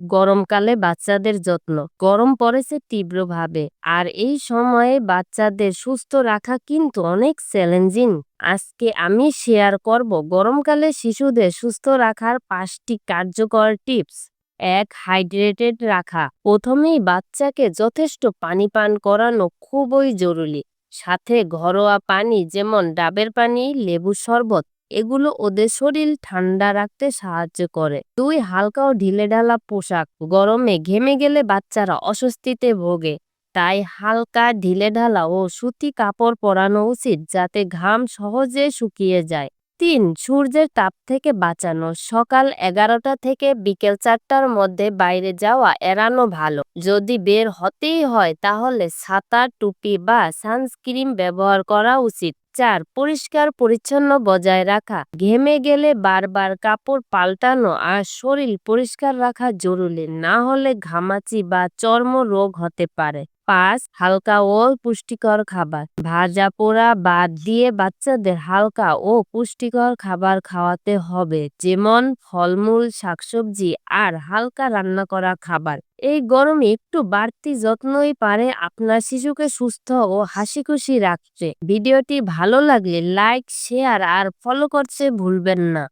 গরমকালে বাচ্চাদের যত্ন। গরম পড়েছে তীব্রভাবে। আর এই সময়ে বাচ্চাদের সুস্থ রাখা কিন্তু অনেক চ্যালেঞ্জিং। আজকে আমি শেয়ার করব গরমকালে শিশুদের সুস্থ রাখার পাঁচটি কার্যকর টিপস। এক, হাইড্রেটেড রাখা। প্রথমেই বাচ্চাকে যথেষ্ট পানি পান করানো খুবই জরুরি। সাথে ঘরোয়া পানি যেমন ডাবের পানি লেবু শরবত এগুলো ওদের শরীর ঠান্ডা রাখতে সাহায্য করে। দুই, হালকা ও ঢিলেঢালা পোশাক। গরমে ঘেমে গেলে বাচ্চারা অস্বস্তিতে ভোগে। তাই হালকা ঢিলেঢালা ও সুতি কাপড় পরানো উচিত যাতে ঘাম সহজে শুকিয়ে যায়। তিন, সূর্যের তাপ থেকে বাঁচানো। সকাল এগারোটা থেকে বিকেল চারটার মধ্যে বাইরে যাওয়া এড়ানো ভালো। যদি বের হতেই হয় তাহলে ছাতা টুপি বা সানস্ক্রিন ব্যবহার করা উচিত। চার, পরিষ্কার, পরিচ্ছন্ন বজায় রাখা। ঘেমে গেলে বারবার কাপড় পাল্টানো আর শরীর পরিষ্কার রাখা জরুরি। না হলে ঘামাচি বা চর্ম রোগ হতে পারে। পাঁচ, হালকা ও পুষ্টিকর খাবার। ভাজা পোড়া বাদ দিয়ে বাচ্চাদের হালকা ও পুষ্টিকর খাবার খাওয়াতে হবে, যেমন ফলমূল, শাকসবজি আর হালকা রান্না করা খাবার। এই গরমে একটু বাড়তি যত্নই পারে আপনার শিশুকে সুস্থ ও হাসি খুশি রাখতে। ভিডিওটি ভালো লাগলে লাইক, শেয়ার আর ফলো করতে ভুলবেন না।